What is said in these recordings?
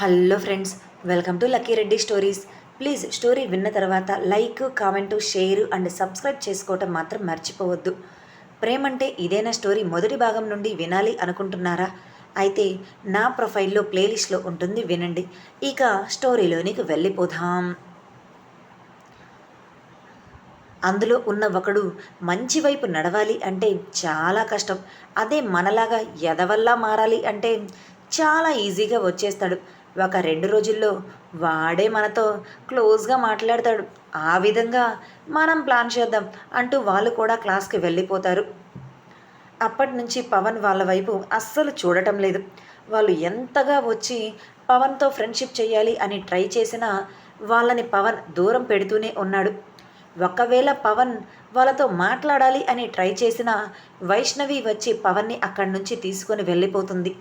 Hello friends welcome to Lucky Reddy stories. Please story విన్న తర్వాత like comment share and subscribe చేసుకోవటం మాత్రం మర్చిపోవద్దు. ప్రేమంటే ఇదేనా స్టోరీ మొదటి భాగం నుండి వినాలి అనుకుంటున్నారా? అయితే నా ప్రొఫైల్లో ప్లేలిస్ట్లో ఉంటుంది వినండి. ఇక స్టోరీలోనికి వెళ్ళిపోదాం. అందులో ఉన్న ఒకడు మంచి వైపు నడవాలి అంటే చాలా కష్టం. అదే మనలాగా ఎదవల్లా మారాలి అంటే చాలా ఈజీగా వచ్చేస్తాడు. ఒక రెండు రోజుల్లో వాడే మనతో క్లోజ్గా మాట్లాడతాడు. ఆ విధంగా మనం ప్లాన్ చేద్దాం అంటూ వాళ్ళు కూడా క్లాస్కి వెళ్ళిపోతారు. అప్పటి నుంచి పవన్ వాళ్ళ వైపు అస్సలు చూడటం లేదు. వాళ్ళు ఎంతగా వచ్చి పవన్తో ఫ్రెండ్షిప్ చేయాలి అని ట్రై చేసినా వాళ్ళని పవన్ దూరం పెడుతూనే ఉన్నాడు. ఒకవేళ పవన్ వాళ్ళతో మాట్లాడాలి అని ట్రై చేసిన వైష్ణవి వచ్చి పవన్ని అక్కడి నుంచి తీసుకొని వెళ్ళిపోతుంది.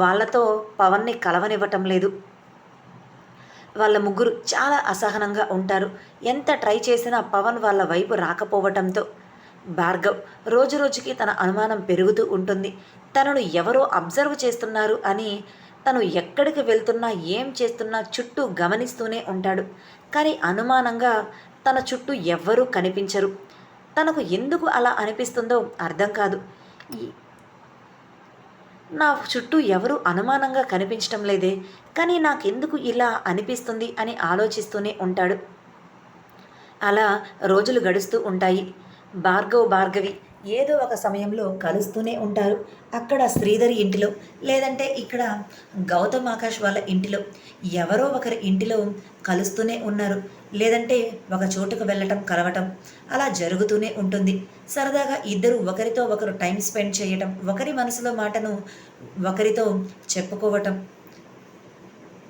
వాళ్ళతో పవన్ని కలవనివ్వటం లేదు. వాళ్ళ ముగ్గురు చాలా అసహనంగా ఉంటారు. ఎంత ట్రై చేసినా పవన్ వాళ్ళ వైపు రాకపోవటంతో భార్గవ్ రోజు రోజుకి తన అనుమానం పెరుగుతూ ఉంటుంది. తనను ఎవరో అబ్జర్వ్ చేస్తున్నారు అని తను ఎక్కడికి వెళ్తున్నా ఏం చేస్తున్నా చుట్టూ గమనిస్తూనే ఉంటాడు. కానీ అనుమానంగా తన చుట్టూ ఎవ్వరూ కనిపించరు. తనకు ఎందుకు అలా అనిపిస్తుందో అర్థం కాదు. నా చుట్టూ ఎవరు అనుమానంగా కనిపించటం లేదే కానీ నాకెందుకు ఇలా అనిపిస్తుంది అని ఆలోచిస్తూనే ఉంటాడు. అలా రోజులు గడుస్తూ ఉంటాయి. భార్గవ్ భార్గవి ఏదో ఒక సమయంలో కలుస్తూనే ఉంటారు. అక్కడ శ్రీధరి ఇంటిలో లేదంటే ఇక్కడ గౌతమ్ ఆకాష్ వాళ్ళ ఇంటిలో ఎవరో ఒకరి ఇంటిలో కలుస్తూనే ఉన్నారు. లేదంటే ఒక చోటుకు వెళ్ళటం కలవటం అలా జరుగుతూనే ఉంటుంది. సరదాగా ఇద్దరు ఒకరితో ఒకరు టైం స్పెండ్ చేయటం ఒకరి మనసులో మాటను ఒకరితో చెప్పుకోవటం.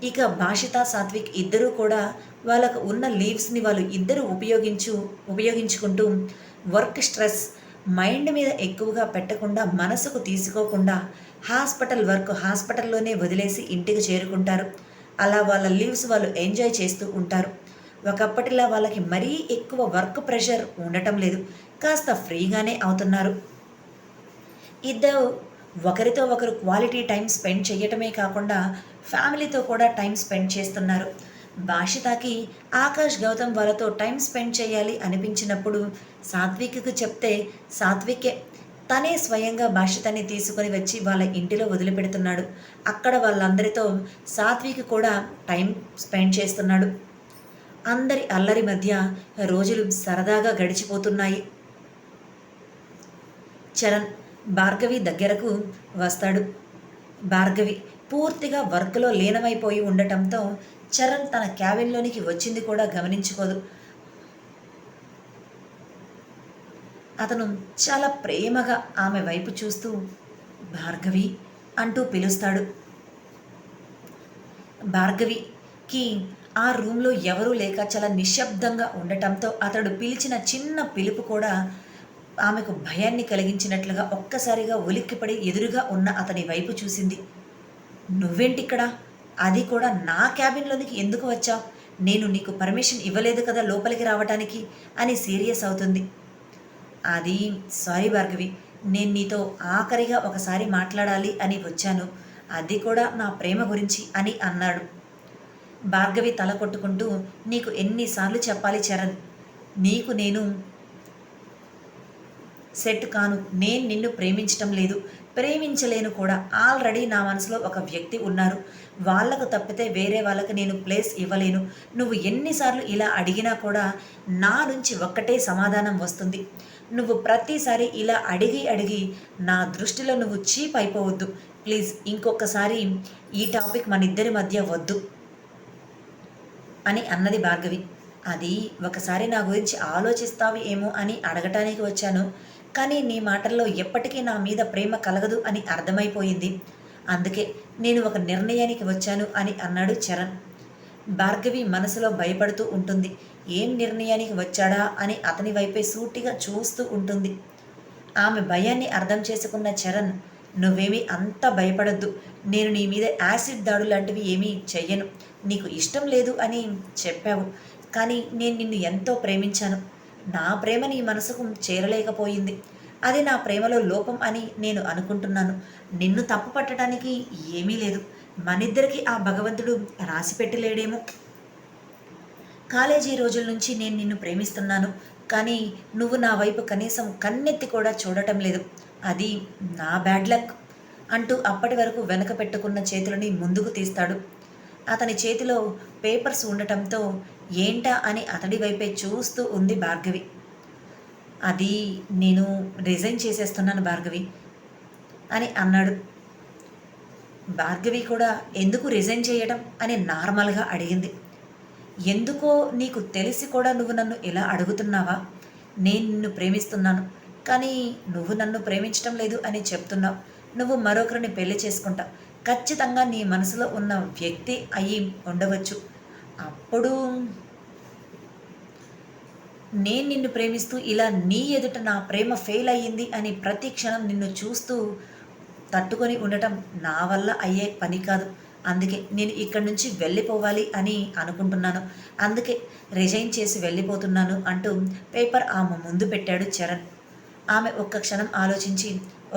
ఇక భాషిత సాత్విక్ ఇద్దరూ కూడా వాళ్ళకు ఉన్న లీవ్స్ని వాళ్ళు ఇద్దరు ఉపయోగించు ఉపయోగించుకుంటూ వర్క్ స్ట్రెస్ మైండ్ మీద ఎక్కువగా పెట్టకుండా మనసుకు తీసుకోకుండా హాస్పిటల్ వర్క్ హాస్పిటల్లోనే వదిలేసి ఇంటికి చేరుకుంటారు. అలా వాళ్ళ లీవ్స్ వాళ్ళు ఎంజాయ్ చేస్తూ ఉంటారు. ఒకప్పటిలా వాళ్ళకి మరీ ఎక్కువ వర్క్ ప్రెషర్ ఉండటం లేదు. కాస్త ఫ్రీగానే అవుతున్నారు. ఇద్దరు ఒకరితో ఒకరు క్వాలిటీ టైం స్పెండ్ చేయటమే కాకుండా ఫ్యామిలీతో కూడా టైం స్పెండ్ చేస్తున్నారు. భాషితాకి ఆకాష్ గౌతమ్ వాళ్ళతో టైం స్పెండ్ చేయాలి అనిపించినప్పుడు సాత్విక్కి చెప్తే సాత్వికే. తనే స్వయంగా భాషితాన్ని తీసుకొని వచ్చి వాళ్ళ ఇంటిలో వదిలిపెడుతున్నాడు. అక్కడ వాళ్ళందరితో సాత్విక్ కూడా టైం స్పెండ్ చేస్తున్నాడు. అందరి అల్లరి మధ్య రోజులు సరదాగా గడిచిపోతున్నాయి. చరణ్ భార్గవి దగ్గరకు వస్తాడు. భార్గవి పూర్తిగా వర్క్లో లీనమైపోయి ఉండటంతో చరణ్ తన క్యాబిన్లోనికి వచ్చింది కూడా గమనించుకోదు. అతను చాలా ప్రేమగా ఆమె వైపు చూస్తూ భార్గవి అంటూ పిలుస్తాడు. భార్గవికి ఆ రూమ్లో ఎవరూ లేక చాలా నిశ్శబ్దంగా ఉండటంతో అతడు పిలిచిన చిన్న పిలుపు కూడా ఆమెకు భయాన్ని కలిగించినట్లుగా ఒక్కసారిగా ఉలిక్కిపడి ఎదురుగా ఉన్న అతని వైపు చూసింది. నువ్వేంటిక్కడ? అది కూడా నా క్యాబిన్లోనికి ఎందుకు వచ్చావు? నేను నీకు పర్మిషన్ ఇవ్వలేదు కదా లోపలికి రావటానికి అని సీరియస్ అవుతుంది. అది సారీ భార్గవి నేను నీతో ఆఖరిగా ఒకసారి మాట్లాడాలి అని వచ్చాను. అది కూడా నా ప్రేమ గురించి అని అన్నాడు. భార్గవి తల కొట్టుకుంటూ నీకు ఎన్నిసార్లు చెప్పాలి చరణ్? నీకు నేను సెట్ కాను. నేను నిన్ను ప్రేమించటం లేదు. ప్రేమించలేను కూడా. ఆల్రెడీ నా మనసులో ఒక వ్యక్తి ఉన్నారు. వాళ్ళకు తప్పితే వేరే వాళ్ళకి నేను ప్లేస్ ఇవ్వలేను. నువ్వు ఎన్నిసార్లు ఇలా అడిగినా కూడా నా నుంచి ఒక్కటే సమాధానం వస్తుంది. నువ్వు ప్రతిసారి ఇలా అడిగి అడిగి నా దృష్టిలో నువ్వు చీప్ అయిపోవద్దు. ప్లీజ్ ఇంకొకసారి ఈ టాపిక్ మన ఇద్దరి మధ్య వద్దు అని అన్నది భార్గవి. అది ఒకసారి నా గురించి ఆలోచిస్తావు ఏమో అని అడగటానికి వచ్చాను. కానీ నీ మాటల్లో ఎప్పటికీ నా మీద ప్రేమ కలగదు అని అర్థమైపోయింది. అందుకే నేను ఒక నిర్ణయానికి వచ్చాను అని అన్నాడు చరణ్. భార్గవి మనసులో భయపడుతూ ఉంటుంది. ఏం నిర్ణయానికి వచ్చాడా అని అతని వైపే సూటిగా చూస్తూ ఉంటుంది. ఆమె భయాన్ని అర్థం చేసుకున్న చరణ్ నువ్వేమీ అంత భయపడొద్దు. నేను నీ మీద యాసిడ్ దాడు లాంటివి ఏమీ చెయ్యను. నీకు ఇష్టం లేదు అని చెప్పావు. కానీ నేను నిన్ను ఎంతో ప్రేమించాను. నా ప్రేమ నీ మనసుకు చేరలేకపోయింది. అది నా ప్రేమలో లోపం అని నేను అనుకుంటున్నాను. నిన్ను తప్పు పట్టడానికి ఏమీ లేదు. మనిద్దరికి ఆ భగవంతుడు రాసి పెట్టలేడేమో. కాలేజీ రోజుల నుంచి నేను నిన్ను ప్రేమిస్తున్నాను. కానీ నువ్వు నా వైపు కనీసం కన్నెత్తి కూడా చూడటం లేదు. అది నా బ్యాడ్ లక్ అంటూ అప్పటి వరకు వెనక పెట్టుకున్న చేతులని ముందుకు తీస్తాడు. అతని చేతిలో పేపర్స్ ఉండటంతో ఏంటా అని అతడి వైపే చూస్తూ ఉంది భార్గవి. అది నేను రిజైన్ చేసేస్తున్నాను భార్గవి అని అన్నాడు. భార్గవి కూడా ఎందుకు రిజైన్ చేయడం అని నార్మల్గా అడిగింది. ఎందుకో నీకు తెలిసి కూడా నువ్వు నన్ను ఇలా అడుగుతున్నావా? నేను నిన్ను ప్రేమిస్తున్నాను. కానీ నువ్వు నన్ను ప్రేమించడం లేదు అని చెప్తున్నావు. నువ్వు మరొకరిని పెళ్ళి చేసుకుంటావు. ఖచ్చితంగా నీ మనసులో ఉన్న వ్యక్తి అయి ఉండవచ్చు. అప్పుడు నేను నిన్ను ప్రేమిస్తూ ఇలా నీ ఎదుట నా ప్రేమ ఫెయిల్ అయ్యింది అని ప్రతి క్షణం నిన్ను చూస్తూ తట్టుకొని ఉండటం నా వల్ల అయ్యే పని కాదు. అందుకే నేను ఇక్కడి నుంచి వెళ్ళిపోవాలి అని అనుకుంటున్నాను. అందుకే రిజైన్ చేసి వెళ్ళిపోతున్నాను అంటూ పేపర్ ఆమె ముందు పెట్టాడు చరణ్. ఆమె ఒక్క క్షణం ఆలోచించి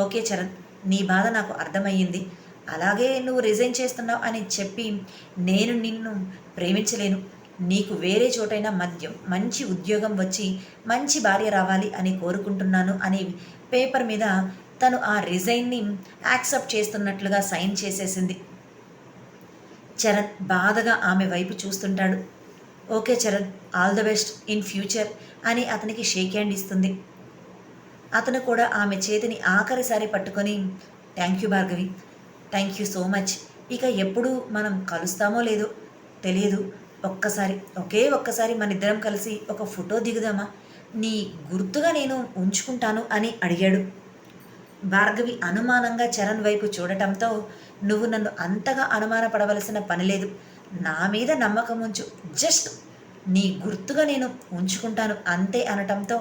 ఓకే చరణ్ నీ బాధ నాకు అర్థమయ్యింది. అలాగే నువ్వు రిజైన్ చేస్తున్నావు అని చెప్పి నేను నిన్ను ప్రేమించలేను. నీకు వేరే చోటైనా మద్యం మంచి ఉద్యోగం వచ్చి మంచి భార్య రావాలి అని కోరుకుంటున్నాను అని పేపర్ మీద తను ఆ రిజైన్ని యాక్సెప్ట్ చేస్తున్నట్లుగా సైన్ చేసేసింది. చరణ్ బాధగా ఆమె వైపు చూస్తుంటాడు. Okay Charan all the best in future అని అతనికి షేక్ హ్యాండ్ ఇస్తుంది. అతను కూడా ఆమె చేతిని ఆఖరిసారి పట్టుకొని thank you Bhargavi thank you so much ఇక ఎప్పుడు మనం కలుస్తామో లేదో తెలియదు. ఒక్కసారి ఒకే ఒక్కసారి మన ఇద్దరం కలిసి ఒక ఫోటో దిగుదామా? నీ గుర్తుగా నేను ఉంచుకుంటాను అని అడిగాడు. భార్గవి అనుమానంగా చరణ్ వైపు చూడటంతో నువ్వు నన్ను అంతగా అనుమానపడవలసిన పని లేదు. నా మీద నమ్మకం ఉంచు. జస్ట్ నీ గుర్తుగా నేను ఉంచుకుంటాను అంతే అనటంతో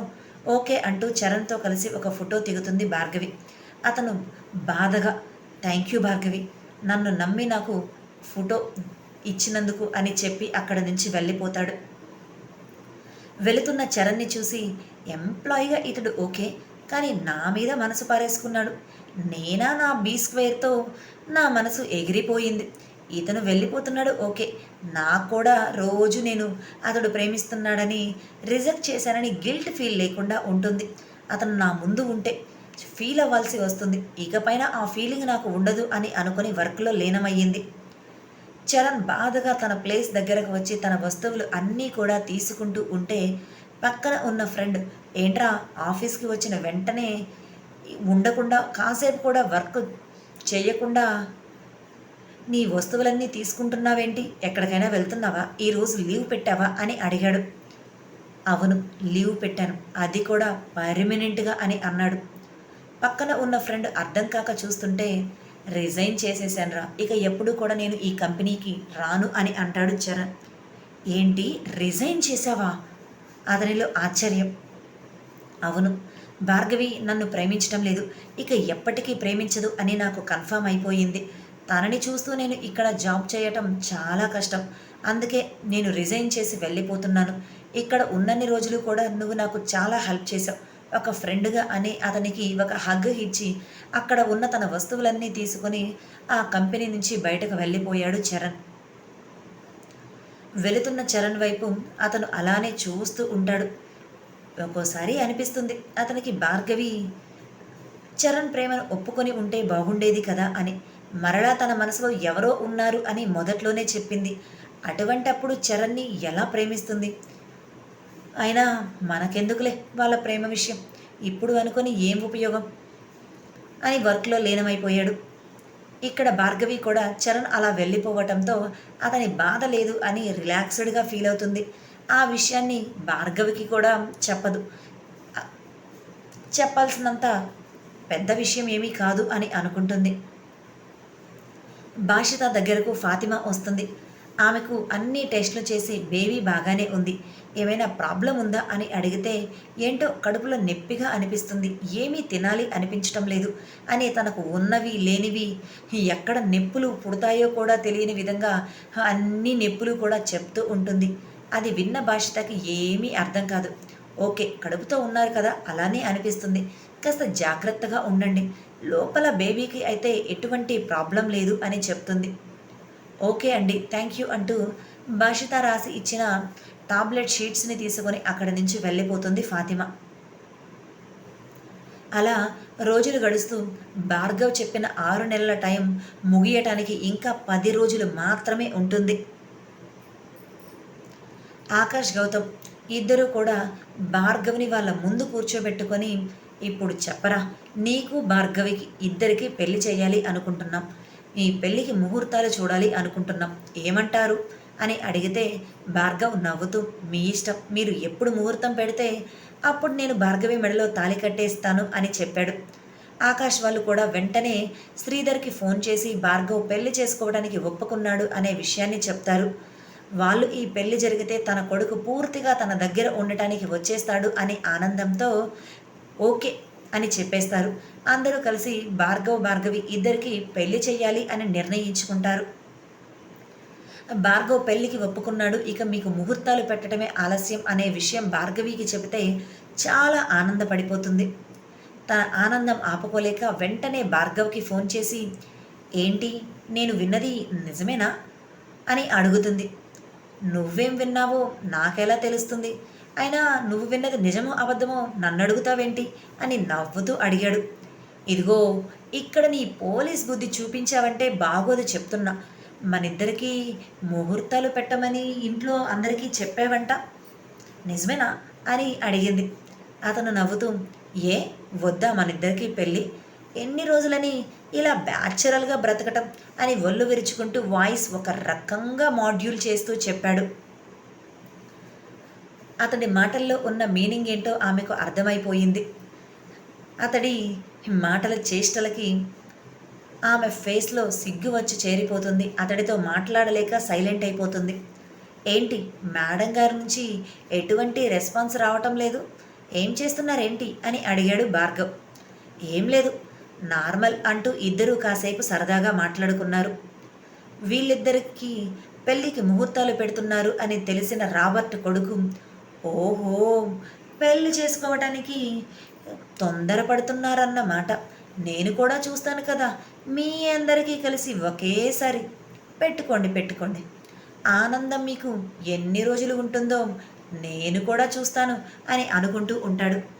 ఓకే అంటూ చరణ్తో కలిసి ఒక ఫోటో దిగుతుంది భార్గవి. అతను బాధగా థ్యాంక్ యూ భార్గవి నన్ను నమ్మి నాకు ఫోటో ఇచ్చినందుకు అని చెప్పి అక్కడ నుంచి వెళ్ళిపోతాడు. వెళుతున్న చరణ్ని చూసి ఎంప్లాయీగా ఇతడు ఓకే కానీ నా మీద మనసు పారేసుకున్నాడు. నేనా నా బీ స్క్వేర్తో నా మనసు ఎగిరిపోయింది. ఇతను వెళ్ళిపోతున్నాడు ఓకే. నాకు కూడా రోజు నేను అతడు ప్రేమిస్తున్నాడని రిజెక్ట్ చేశానని గిల్ట్ ఫీల్ లేకుండా ఉంటుంది. అతను నా ముందు ఉంటే ఫీల్ అవ్వాల్సి వస్తుంది. ఇకపైన ఆ ఫీలింగ్ నాకు ఉండదు అని అనుకుని వర్క్లో లీనమయ్యింది. చరణ్ బాధగా తన ప్లేస్ దగ్గరకు వచ్చి తన వస్తువులు అన్నీ కూడా తీసుకుంటూ ఉంటే పక్కన ఉన్న ఫ్రెండ్ ఏంట్రా ఆఫీస్కి వచ్చిన వెంటనే ఉండకుండా కాసేపు కూడా వర్క్ చేయకుండా నీ వస్తువులన్నీ తీసుకుంటున్నావేంటి? ఎక్కడికైనా వెళ్తున్నావా? ఈరోజు లీవ్ పెట్టావా? అని అడిగాడు. అవును లీవ్ పెట్టాను. అది కూడా పర్మనెంట్గా అని అన్నాడు. పక్కన ఉన్న ఫ్రెండ్ అర్థం కాక చూస్తుంటే రిజైన్ చేసేసానురా ఇక ఎప్పుడు కూడా నేను ఈ కంపెనీకి రాను అని అంటాడు చరణ్. ఏంటి? రిజైన్ చేసావా అతనిలో ఆశ్చర్యం. అవును. భార్గవి నన్ను ప్రేమించడం లేదు. ఇక ఎప్పటికీ ప్రేమించదు అని నాకు కన్ఫర్మ్ అయిపోయింది. తనని చూస్తూ నేను ఇక్కడ జాబ్ చేయటం చాలా కష్టం. అందుకే నేను రిజైన్ చేసి వెళ్ళిపోతున్నాను. ఇక్కడ ఉన్నన్ని రోజులు కూడా నువ్వు నాకు చాలా హెల్ప్ చేసావు ఒక ఫ్రెండ్గా అని అతనికి ఒక హగ్ ఇచ్చి అక్కడ ఉన్న తన వస్తువులన్నీ తీసుకొని ఆ కంపెనీ నుంచి బయటకు వెళ్ళిపోయాడు చరణ్. వెళుతున్న చరణ్ వైపు అతను అలానే చూస్తూ ఉంటాడు. ఒక్కోసారి అనిపిస్తుంది అతనికి భార్గవి చరణ్ ప్రేమను ఒప్పుకొని ఉంటే బాగుండేది కదా అని. మరలా తన మనసులో ఎవరో ఉన్నారు అని మొదట్లోనే చెప్పింది. అటువంటప్పుడు చరణ్ని ఎలా ప్రేమిస్తుంది? అయినా మనకెందుకులే వాళ్ళ ప్రేమ విషయం? ఇప్పుడు అనుకొని ఏం ఉపయోగం? అని వర్క్లో లీనమైపోయాడు. ఇక్కడ భార్గవి కూడా చరణ్ అలా వెళ్ళిపోవటంతో అతని బాధ లేదు అని రిలాక్స్డ్గా ఫీల్ అవుతుంది. ఆ విషయాన్ని భార్గవికి కూడా చెప్పదు. చెప్పాల్సినంత పెద్ద విషయం ఏమీ కాదు అని అనుకుంటుంది. భాషిత దగ్గరకు ఫాతిమా వస్తుంది. ఆమెకు అన్ని టెస్టులు చేసి బేబీ బాగానే ఉంది. ఏమైనా ప్రాబ్లం ఉందా అని అడిగితే ఏంటో కడుపులో నొప్పిగా అనిపిస్తుంది. ఏమీ తినాలి అనిపించటం లేదు. అని తనకు ఉన్నవి లేనివి ఎక్కడ నొప్పులు పుడతాయో కూడా తెలియని విధంగా అన్ని నొప్పులు కూడా చెప్తూ ఉంటుంది. అది విన్న భాషతకి ఏమీ అర్థం కాదు. ఓకే కడుపుతో ఉన్నారు కదా అలానే అనిపిస్తుంది. కాస్త జాగ్రత్తగా ఉండండి. లోపల బేబీకి అయితే ఎటువంటి ప్రాబ్లం లేదు అని చెప్తుంది. ఓకే అండి థ్యాంక్ యూ అంటూ భాషిత రాసి ఇచ్చిన టాబ్లెట్ షీట్స్ని తీసుకొని అక్కడి నుంచి వెళ్ళిపోతుంది ఫాతిమా. అలా రోజులు గడుస్తూ భార్గవ్ చెప్పిన ఆరు నెలల టైం ముగియటానికి ఇంకా పది రోజులు మాత్రమే ఉంటుంది. ఆకాష్ గౌతమ్ ఇద్దరూ కూడా భార్గవిని వాళ్ళ ముందు కూర్చోబెట్టుకొని ఇప్పుడు చెప్పరా నీకు భార్గవికి ఇద్దరికి పెళ్ళి చేయాలి అనుకుంటున్నాం. మీ పెళ్ళికి ముహూర్తాలు చూడాలి అనుకుంటున్నాం. ఏమంటారు? అని అడిగితే భార్గవ్ నవ్వుతూ మీ ఇష్టం. మీరు ఎప్పుడు ముహూర్తం పెడితే అప్పుడు నేను భార్గవి మెడలో తాళి కట్టేస్తాను అని చెప్పాడు. ఆకాష్ వాళ్ళు కూడా వెంటనే శ్రీధర్కి ఫోన్ చేసి భార్గవ్ పెళ్ళి చేసుకోవడానికి ఒప్పుకున్నాడు అనే విషయాన్ని చెప్తారు. వాళ్ళు ఈ పెళ్ళి జరిగితే తన కొడుకు పూర్తిగా తన దగ్గర ఉండటానికి వచ్చేస్తాడు అనే ఆనందంతో ఓకే అని చెప్పేస్తారు. అందరూ కలిసి భార్గవ్ భార్గవి ఇద్దరికి పెళ్ళి చెయ్యాలి అని నిర్ణయించుకుంటారు. భార్గవ్ పెళ్ళికి ఒప్పుకున్నాడు. ఇక మీకు ముహూర్తాలు పెట్టడమే ఆలస్యం అనే విషయం భార్గవికి చెబితే చాలా ఆనందపడిపోతుంది. తన ఆనందం ఆపుకోలేక వెంటనే భార్గవ్కి ఫోన్ చేసి ఏంటి నేను విన్నది నిజమేనా? అని అడుగుతుంది. నువ్వేం విన్నావో నాకెలా తెలుస్తుంది? అయినా నువ్వు విన్నది నిజమో అబద్ధమో నన్ను అడుగుతావేంటి అని నవ్వుతూ అడిగాడు. ఇదిగో ఇక్కడ నీ పోలీస్ బుద్ధి చూపించావంటే బాగోదు చెప్తున్నా. మనిద్దరికీ ముహూర్తాలు పెట్టమని ఇంట్లో అందరికీ చెప్పావంట. నిజమేనా అని అడిగింది. అతను నవ్వుతూ ఏ వద్దా మనిద్దరికీ పెళ్ళి? ఎన్ని రోజులని ఇలా బ్యాచురల్గా బ్రతకటం అని ఒళ్ళు విరుచుకుంటూ వాయిస్ ఒక రకంగా మాడ్యూల్ చేస్తూ చెప్పాడు. అతడి మాటల్లో ఉన్న మీనింగ్ ఏంటో ఆమెకు అర్థమైపోయింది. అతడి మాటల చేష్టలకి ఆమె ఫేస్లో సిగ్గు వచ్చి చేరిపోతుంది. అతడితో మాట్లాడలేక సైలెంట్ అయిపోతుంది. ఏంటి మేడం గారి నుంచి ఎటువంటి రెస్పాన్స్ రావటం లేదు? ఏం చేస్తున్నారేంటి? అని అడిగాడు భార్గవ్. ఏం లేదు నార్మల్ అంటూ ఇద్దరూ కాసేపు సరదాగా మాట్లాడుకున్నారు. వీళ్ళిద్దరికి పెళ్ళికి ముహూర్తాలు పెడుతున్నారు అని తెలిసిన రాబర్ట్ కొడుకు ఓహో పెళ్ళి చేసుకోవటానికి తొందరపడుతున్నారన్నమాట నేను కూడా చూస్తాను కదా మీ అందరికీ కలిసి ఒకేసారి పెట్టుకోండి పెట్టుకోండి. ఆనందం మీకు ఎన్ని రోజులు ఉంటుందో నేను కూడా చూస్తాను అని అనుకుంటూ ఉంటాడు.